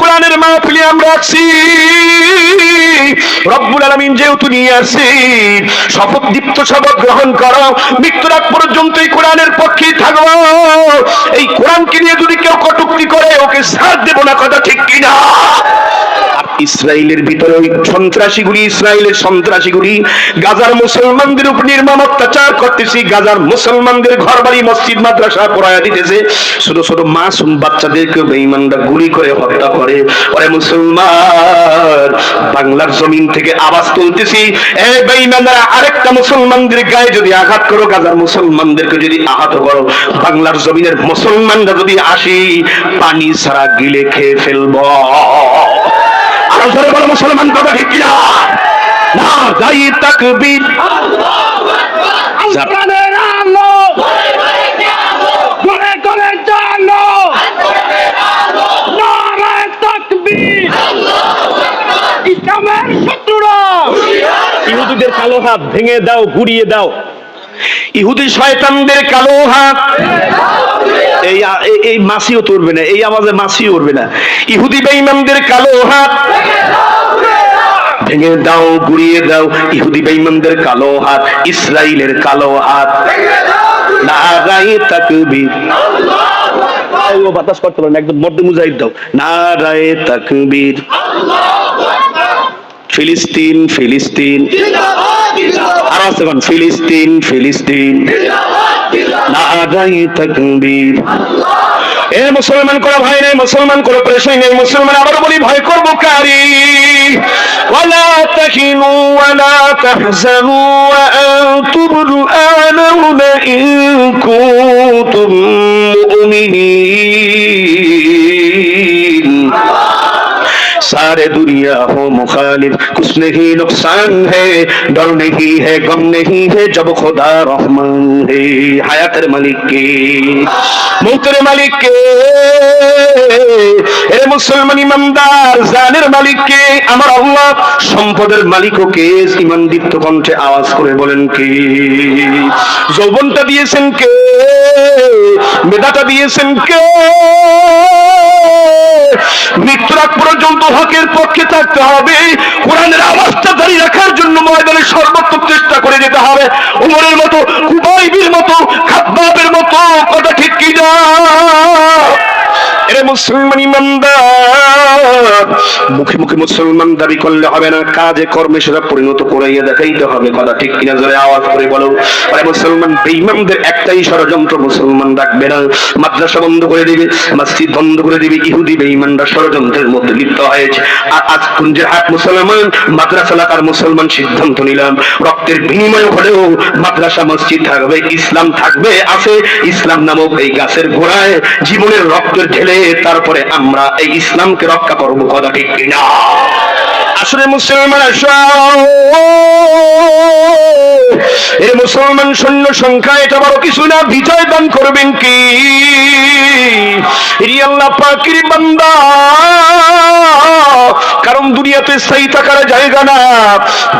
কোরআনের থাকব এই কোরআনকে নিয়ে যদি কেউ কটুক্তি করে, ওকে সাথ দেবো না, কথা ঠিক কিনা? ইসরায়েলের ভিতরে ওই সন্ত্রাসীগুলি ইসরায়েলের সন্ত্রাসীগুলি, গাজার মুসলমানদের উপর নির্মম অত্যাচার করতেছি। গাজার মুসলমানদের ঘর বাড়ি মসজিদ, মাদ্রাসা পড়ায়া দিতেছে। ছোট ছোট মাসুম বাচ্চাদেরকে বেঈমানরা গুলি করে হত্যা করে। ওরে মুসলমান বাংলার জমিন থেকে আওয়াজ তুলতেছি। এ বেঈমানরা আরেকটা মুসলমানদের গায়ে যদি আঘাত করো গাজার মুসলমানদেরকে যদি আহত করো বাংলার জমিনের মুসলমানরা যদি আসি পানি ছাড়া গিলে খেয়ে ফেলব। আরও ধরে বলো মুসলমান কথা ঠিক কিনা? না যাই তাকবীর। যা- প্রাণের আলো ঘরে ঘরে জানো নারায় তাকবীর ইসলামের শত্রুরা ইহুদিদের কালো হাত ভেঙে দাও ঘুরিয়ে দাও ইহুদি শয়তানদের কালো হাত এই এই- মাসিও তুলবে না এই মাসিও উঠবে না ইহুদি বেঈমানদের কালো হাত ভেঙে দাও দাও ইহুদি বেঈমানদের কালো হাত ইসরাইলের কালো হাত নারাই বাতাস করতে পারেন একদম মধ্যে মুজাহিদ দাও নারায় তাকবীর ফিলিস্তিন ফিলিস্তিন আর আছে কোন ফিলিস্তিন ফিলিস্তিন নারায় তাকবীর এ মুসলমান করো ভয় নেই মুসলমান করো প্রেশাই নেই মুসলমান আবার বলি ভয় করবো কারি ولا تهنوا ولا تحزنوا وأنتم الأعلون إن كنتم مؤمنين सारे दुनिया हो मुखालिफ कुछ नहीं नुकसान है डर नहीं है गम नहीं है जब खुदा रहमान है হায়াতের মালিক কে মৌতের মালিক কে এ মুসলমান ইমানদার জানের মালিক কে আমার আল্লাহ সম্পদের মালিকও কে ইমান দীপ্ত কণ্ঠে আওয়াজ করে বলেন কে যৌবনটা দিয়েছেন কে মেধাটা দিয়েছেন কে মৃত্যুর আগ পর্যন্ত হকের পক্ষে থাকতে হবে। কোরআনের আওয়াজটা দাঁড়িয়ে রাখার জন্য ময়দানে সর্বোত্তম চেষ্টা করে যেতে হবে। উমরের মতো, কুবাইবির মতো খাদ্যের মতো, কথা ঠিক কি না এরে মুসলমান ইমানদার মুখে মুখে মুসলমান দাবি করলে হবে না, কাজে কর্মে সেটা পরিণত করাইয়া দেখাইতে হবে। কথা ঠিক কিনা জোরে আওয়াজ করে বলো। আরে মুসলমান বেঈমানদের একটাই ষড়যন্ত্র, মুসলমান রাখবে না। মাদ্রাসা বন্ধ করে দিবে, মসজিদ বন্ধ করে দিবে, ইহুদি বেঈমানরা ষড়যন্ত্রের মধ্যে লিপ্ত হয়েছে। আর আজ কুঞ্জের হাট মুসলমান, মাদ্রাসা এলাকার মুসলমান সিদ্ধান্ত নিলাম। রক্তের বিনিময় হলেও মাদ্রাসা মসজিদ থাকবে, ইসলাম থাকবে, আছে। ইসলাম নামক এই গাছের গোড়ায় জীবনের রক্তের ঢেলে তারপরে আমরা এই ইসলামকে রক্ষা করব, কথা ঠিক কিনা? আসলে মুসলমান, এ মুসলমান সৈন্য সংখ্যা এটা বড় কিছু না, বিজয় দান করবেন কি? রিয়াল্লা পাকির বান্দা। দুনিয়াতে স্থায়ী থাকার জায়গা না।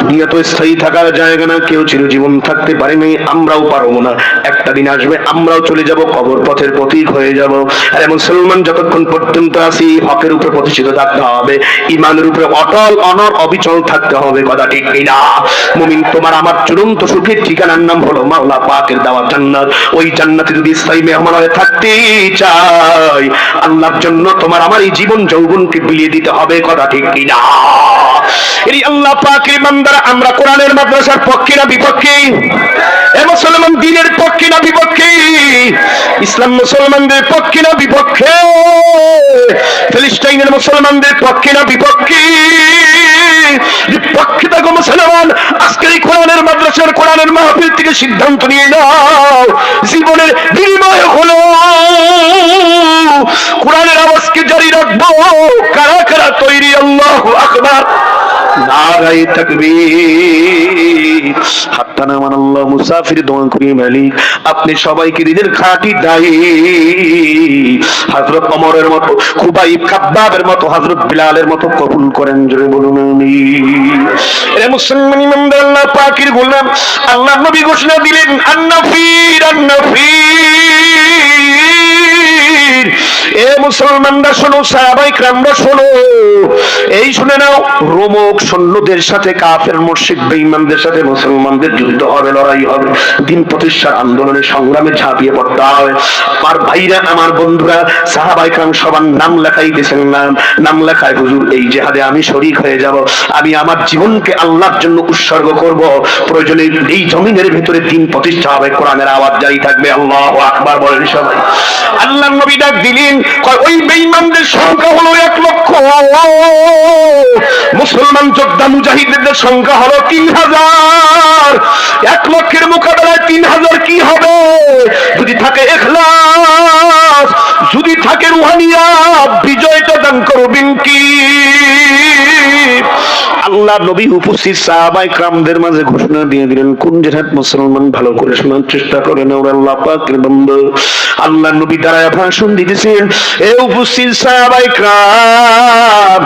দুনিয়া তো স্থায়ী থাকার জায়গা না, কেউ চিরজীবন থাকতে পারেনি আমরাও পারব না। একটা দিন আসবে, আমরাও চলে যাব কবর পথের প্রতীক হয়ে যাব। আরে মুসলমান যতক্ষণ পর্যন্ত আছি, হকের উপরে প্রতিষ্ঠিত থাকতে হবে ইমানের উপরে অটল, অনর, অবিচল থাকতে হবে, কথা ঠিক কিনা? মুমিন, তোমার আমার চূড়ান্ত সুখের ঠিকানার নাম হলো মাওলা পাকের দেওয়া জান্নাত। ওই জান্নাতে যদি স্থায়ী মেহমান হয়ে থাকতে চাই, আল্লাহর জন্য তোমার আমার এই জীবন যৌবনকে বিলিয়ে দিতে হবে, কথা ঠিক কিনা? আমরা কোরআনের মাদ্রাসার পক্ষে না বিপক্ষে? এ মুসলমান দিনের পক্ষে না বিপক্ষে? ইসলাম মুসলমানদের পক্ষে না বিপক্ষে? ফিলিস্তাইনের মুসলমানদের পক্ষে না বিপক্ষে? বিপক্ষে থাকো মুসলমান, আজকের এই কোরআনের মাদ্রাসার কোরআনের মাহফিল থেকে সিদ্ধান্ত নিয়ে নাও। জীবনের বিনিময় হলো। কোরআনের আওয়াজকে জারি রাখব। কারা কারা তৈরি? আল্লাহ আকবার। নারাই তাকবীর। হাত্তা নামান আল্লাহ, মুসাফির দোয়া করি মালিক। আপনি সবাইকে নিজের খাঁটি দায়ী। হযরত ওমরের মতো, খুবাইব খাব্বাবের মতো, হযরত বিলালের মতো কবুল করেন, জোরে বলুন, আমিন। এ মুসলমান ইমানদার, আল্লাহ পাকের গোলাম, আল্লাহ নবী ঘোষণা দিলেন, আন্নাফির আন্নাফির। এ মুসলমানরা শোনো সাহাবাই ক্রামরা শোনো। এই শুনে নাও, রোমক সৈন্যদের সাথে কাফের মুর্শিদ বেঈমানদের সাথে মুসলমানদের যুদ্ধ হবে, লড়াই হবে, দিন প্রতিষ্ঠার আন্দোলনে সংগ্রামে ঝাঁপিয়ে পড়তে হবে। আমার ভাইরা, আমার বন্ধুরা সাহাবাই ক্রাম সবার নাম লেখাইতেছেন নাম নাম লেখায়, হুজুর, এই জেহাদে আমি শরিক হয়ে যাব। আমি আমার জীবনকে আল্লাহর জন্য উৎসর্গ করব। প্রয়োজনে এই জমিনের ভিতরে দিন প্রতিষ্ঠা হবে। কোরআনের আওয়াজ জারি থাকবে। আল্লাহ আকবার, বলেন সবাই। আল্লাহ নবী ডাক দিলেন। ওই বেঈমানদের সংখ্যা হলো এক লক্ষ। মুসলমান যোদ্ধা মুজাহিদদের সংখ্যা হলো তিন হাজার। এক লক্ষের মোকাবেলায় তিন হাজার কি হবে? যদি থাকে এখলাস, যদি থাকে রুহানিয়া বিজয়টা দান করবেন কি? আল্লাহ নবী উপস্থিত সাহাবাই ক্রামদের মাঝে ঘোষণা দিয়ে দিলেন, কোন জেহাদ মুসলমান ভালো করে শোনার চেষ্টা করেন ওরা আল্লাহ পাকের বন্ধু আল্লাহ নবী দাঁড়ায় ভাষণ দিতেছেন, এ উপস্থিত সাহাবাই ক্রাম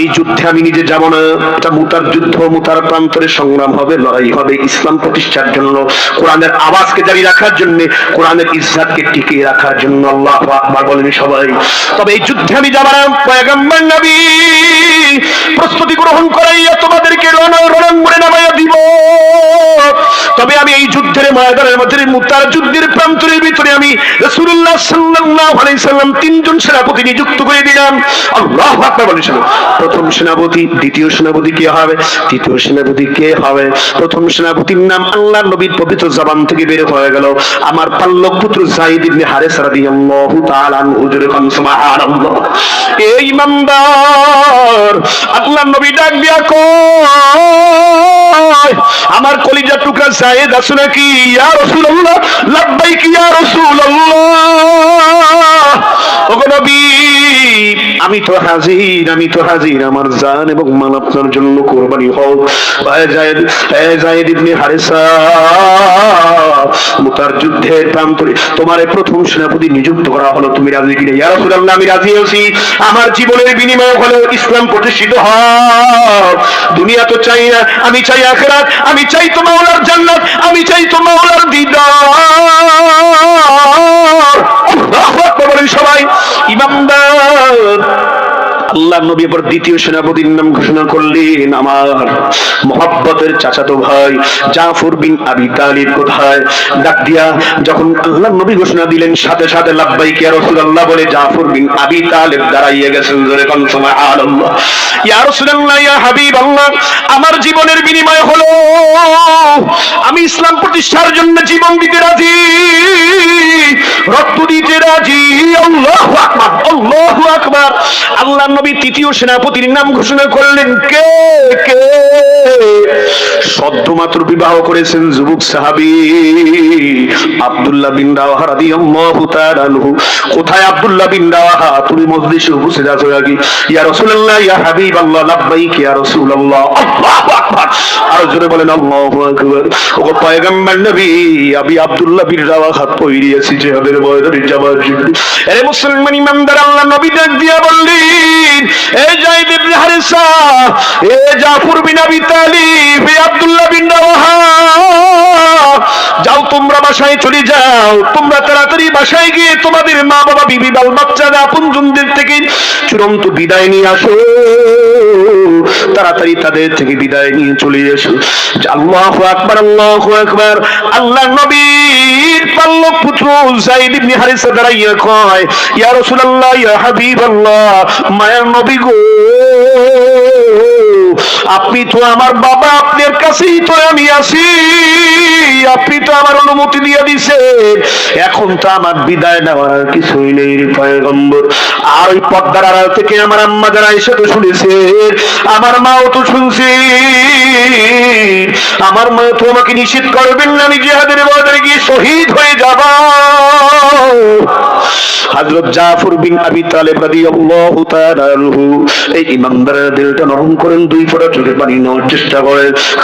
এই যুদ্ধে আমি নিজে যাব না। এটা মুতার যুদ্ধ, মুতার প্রান্তরে সংগ্রাম হবে, লড়াই হবে, ইসলাম প্রতিষ্ঠার জন্য, কোরআনের আওয়াজকে জারি রাখার জন্য, কোরআনের ইজ্জাতকে টিকিয়ে রাখার জন্য আল্লাহ আকবার বলেন সবাই। তবে এই যুদ্ধে আমি যাব না পয়গম্বর নবী প্রস্তুতি গ্রহণ করাইয়া তোমাদেরকে রণাঙ্গনে নামাইয়া দিব। তবে আমি এই যুদ্ধের ময়দানের মধ্যে মুতার যুদ্ধের প্রান্তরের ভিতরে আমি রাসূলুল্লাহ সাল্লাল্লাহু আলাইহি সাল্লাম তিনজন সেনাপতি নিযুক্ত করে দিলাম। আল্লাহু আকবার শুনুন। প্রথম সেনাপতি, দ্বিতীয় সেনাপতি কে হবে? তৃতীয় সেনাপতি কে হবে? প্রথম সেনাপতির নাম আল্লাহর নবীর পবিত্র জবান থেকে বের হয়ে গেল। আমার পাল্লক পুত্র যায়েদ ইবনে হারেস রাদিয়াল্লাহু তাআলা আনহু, জোরে সুবহানাল্লাহ। এই ইমানদার। আল্লাহ নবী ডাক দিয়া আমার কলিজার টুকরা জায়েদ আছে নাকি? ইয়া রাসূলুল্লাহ, লাব্বাইক ইয়া রাসূলুল্লাহ। ওগো আমি তো হাজির, আমি তো হাজির। আমার জান এবং মাল আপনার জন্য কোরবানি হোক। ইবনে হারিসা, মুতার যুদ্ধের প্রান্তরে তোমার প্রথম সেনাপতি নিযুক্ত করা হলো। তুমি রাজি কিনা? ইয়া রাসূলুল্লাহ, আমি রাজি আছি। আমার জীবনের বিনিময় হলো ইসলাম প্রতিষ্ঠিত হোক দুনিয়া তো চাই না, আমি চাই আখিরাত আমি চাই তো মাওলার জান্নাত আমি চাই তো মাওলার দিদার। সবাই ইমামদার। আল্লাহ নবী এবার দ্বিতীয় সেনাপতির নাম ঘোষণা করলেন আমার মোহাব্বতের চাচাতো ভাই জাফর বিন আবি তালিব কোথায়? ডাক দিয়া যখন আল্লাহ নবী ঘোষণা দিলেন, সাথে সাথে লাব্বাই কে রাসূলুল্লাহ বলে, জাফর বিন আবি তালিব দাঁড়াইয়ে গেছেন জোরে কোন সুবহানাল্লাহ। ইয়া রাসূলুল্লাহ, ইয়া হাবিবাল্লাহ, আমার জীবনের বিনিময় হলো, আমি ইসলাম প্রতিষ্ঠার জন্য জীবন দিতে রাজি। রক্ত দিতে রাজি, আল্লাহু আকবার। আল্লাহু আকবার। নবী তৃতীয় সেনাপতির নাম ঘোষণা করলেন, কে? কে? সদ্যমাত্র বিবাহ করেছেন যুবক সাহাবী আব্দুল্লাহ বিন রাওয়াহা রাদিয়াল্লাহু তাআলা কোথায় আব্দুল্লাহ বিন রাওয়াহা? তুমি মজলিসে আছো ইয়া রাসূলুল্লাহ, ইয়া হাবিবাল্লাহ, লাব্বাইক, ইয়া রাসূলুল্লাহ। আল্লাহু আকবার। আর জোরে বলেন, আল্লাহু আকবার। পয়গম্বর নবী আব্দুল্লাহ বিন রাওয়াহা তৈরি আছি, জিহাদের জন্য। আরে মুসলমান আল্লাহ নবী ডাক দিয়া বললেন, এ জাইদ ইবনে হারিসা, এ জাফর বিন আবি তালিব, এ আব্দুল্লাহ বিন রাওহা যাও তোমরা বাসায় চলে যাও, তোমরা তাড়াতাড়ি বাসায় গিয়ে তোমাদের মা বাবা বিবি বাল বাচ্চারা আপনজনদের থেকে চূড়ান্ত বিদায় নিয়ে আসো। তাড়াতাড়ি তাদের থেকে বিদায় নিয়ে চলে এসো। আল্লাহু আকবার আল্লাহু আকবার। আল্লাহ নবীর পাল্লক পুত্র যায়েদ ইবনে হারিসা দাঁড়াইয়া কয়, ইয়া রাসূলুল্লাহ, ইয়া হাবিবাল্লাহ, মায়ের নবী গো, আপনি তো আমার বাবা, আপনার কাছেই তো আমি আছি, আপনি তো আমার অনুমতি দিয়ে দিছেন। এখন তো আমার বিদায় নেওয়ার আর কিছুই নেই পয়গম্বর। আর ওই পদ্মার আড়াল থেকে আমার আম্মা যারা এসে তো শুনেছে আমার মাও তো শুনছে। আমার মা তো আমাকে নিষেধ করবেন না, আমি জেহাদের ময়দানে গিয়ে শহীদ হয়ে যাব। জাফর বিন আবি তালেব রাদিয়াল্লাহু এই দিলটা নরম করেন, দুই ফোঁটা চোখের পানি নেওয়ার চেষ্টা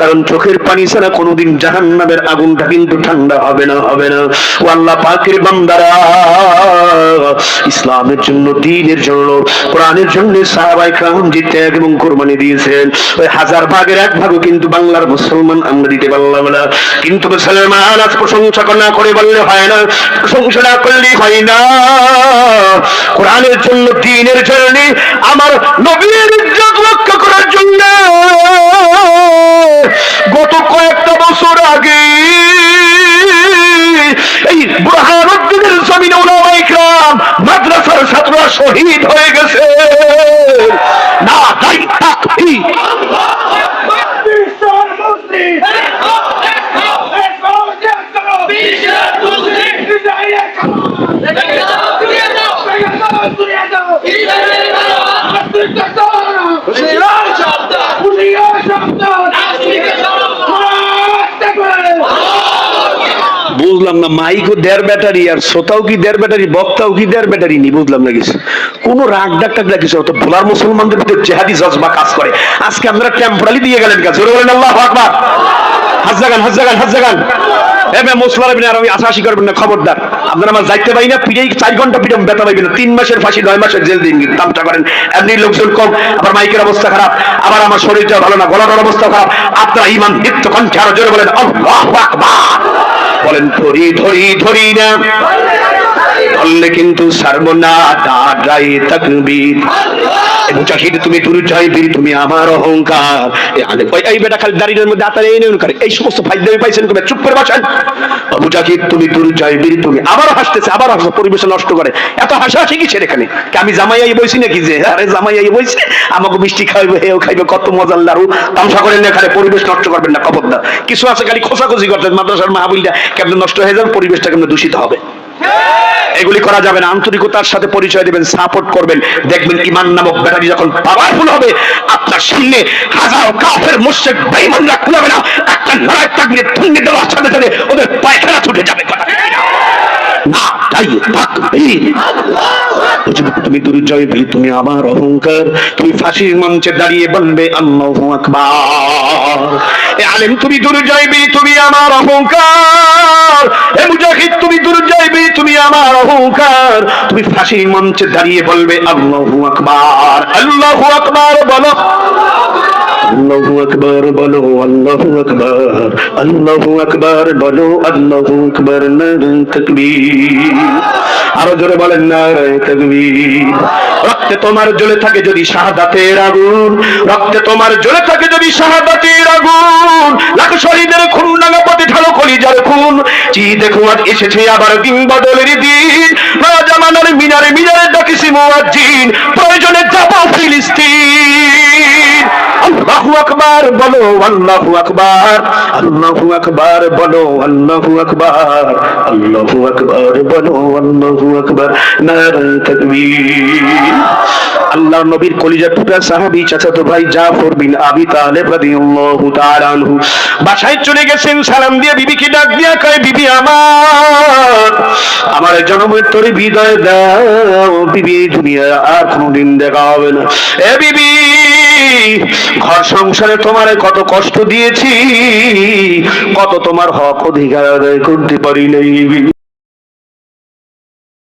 কারণ চোখের পানি ছাড়া কোনোদিন জাহান্নামের আগুনটা কিন্তু ঠান্ডা হবে না হবে না। ও আল্লাহ পাকের বান্দারা, ইসলামের জন্য দ্বীনের জন্য, কোরআনের জন্য সাহাবাই কাম জিতে এবং কোরবানি দিয়েছেন। ওই হাজার ভাগের এক ভাগও কিন্তু বাংলার মুসলমান আমরা দিতে পারলাম না। কিন্তু মুসলমান আজ প্রশংসা না করে বললে হয় না। প্রশংসা না করলে হয় না। কোরআনের জন্য দ্বীনের জন্য, আমার নবীর ইজ্জত রক্ষা করার জন্য। গত কয়েকটা বছর আগে এই বুরহানুদ্দিনের জমিনে উলামায়ে কিরাম মাদ্রাসার ছাত্ররা শহীদ হয়ে গেছে। না তাই তাকবীর বিশ্বের মুসলিম বুঝলাম না, মাইকও দেড় ব্যাটারি আর শ্রোতাও কি দেড় ব্যাটারি, বক্তাও কি দেড় ব্যাটারি নি, বুঝলাম না কিছু। কোন রাগ ডাক টাক কিছু তো ভোলার মুসলমানদের ভিতরে জেহাদি জজবা কাজ করে। আজকে আমরা টেম্পোরালি দিয়ে গেলেন কাজ বলেন, আল্লাহ আকবার। যাইতে পারি না পিড়েই চার ঘণ্টা পিড়ে ব্যথা পাইবেন তিন মাসের ফাঁসি, নয় মাসের জেল দিন কিন্তু করেন, এমনি লোকজন কম, আবার মাইকের অবস্থা খারাপ, আবার আমার শরীরটা ভালো না, গলাটার অবস্থা খারাপ। আপনারা ইমান নিত্য কণ্ঠে আরও জোরে বলেন বলেন, ধরি ধরি ধরি না। ধরলে কিন্তু তাকবীর। মুজাহিদ, তুমি তুমি আমার অহংকার। এই বেটা খালি দাঁড়িয়ে মধ্যে আতারে এই করে। এই সমস্ত পাইছেন তুমি চুপ করে বসেন। মুজাহিদ, তুমি তুমি আবার হাসতেছে আবার হাসো, পরিবেশ নষ্ট করে। এত এখানে? কি আমি জামাইয়াই বইছি নাকি যে? আরে জামাইয়াই বইছে। আমাকে মিষ্টি খাইবে হেও খাইবে, কত মজার লাড়ু। তামসা করেন না পরিবেশ নষ্ট করবেন না, খবরদার। কিছু আছে খালি খোসাখুচি করতেন মাদ্রাসার মাহবুলটা। কেমন নষ্ট হয়ে যাবে, পরিবেশটা কেমন দূষিত হবে? এগুলি করা যাবে না। আন্তরিকতার সাথে পরিচয় দেবেন সাপোর্ট করবেন। দেখবেন ইমান নামক ব্যাটারি যখন পাওয়ারফুল হবে, আপনার সামনে হাজার কাফের মুশেক বেইমানরা কুলাবে না। একটা লড়াই থাকবে তুমি দেওয়ার সাথে সাথে ওদের পায়খানা ছুটে যাবে। কথা তুমি দুর্জয় বীর তুমি আমার অহংকার। তুমি ফাঁসির মঞ্চে দাঁড়িয়ে বলবে, আল্লাহু আকবার। এ আলেম, তুমি দুর্জয় বীর তুমি আমার অহংকার। এ মুজাহিদ, তুমি দুর্জয় বীর তুমি আমার অহংকার। তুমি ফাঁসির মঞ্চে দাঁড়িয়ে বলবে, আল্লাহু আকবার। আল্লাহু আকবার, বলো। আল্লাহু আকবার বলো, আল্লাহু আকবার আল্লাহু আকবার বলো, আল্লাহু আকবার তাকবীর। আরও জোরে বলেন তাকবীর। রক্তে তোমার জ্বলে থাকে যদি শাহাদাতের আগুন, রক্তে তোমার জ্বলে থাকে যদি শাহাদাতের আগুন। লাখ শহীদের খুন নাঙা পথে ঢালো কলিজার খুন। চি দেখো আজ এসেছে আবার দিন বদলের দিন। জামানার মিনারে মিনারে ডাকিসি মুয়াজ্জিন। প্রয়োজনে যাব ফিলিস্তিন। আল্লাহু আকবার, বলো আল্লাহু আকবার। আল্লাহু আকবার, বলো আল্লাহু আকবার। আল্লাহু আকবার, বলো আল্লাহু আকবার। নারায়ে তাকবীর। আল্লাহ নবীর কলিজা টুকরা সাহাবী চাচাতো ভাই জাফর বিন আবি তালেব রাদিয়াল্লাহু তাআলা আনহু বাসায় চলে গেছেন, সালাম দিয়ে বিবিকে ডাক দিয়া কয়, বিবি আমার আমার জন্মের তোরে বিদায় দাও। বিবি দুনিয়া আর কোনোদিন দেখা হবে না। এ বিবি ঘর সংসারে তোমার কত কষ্ট দিয়েছি কত তোমার হক অধিকার আদায় করতে পারি নাই।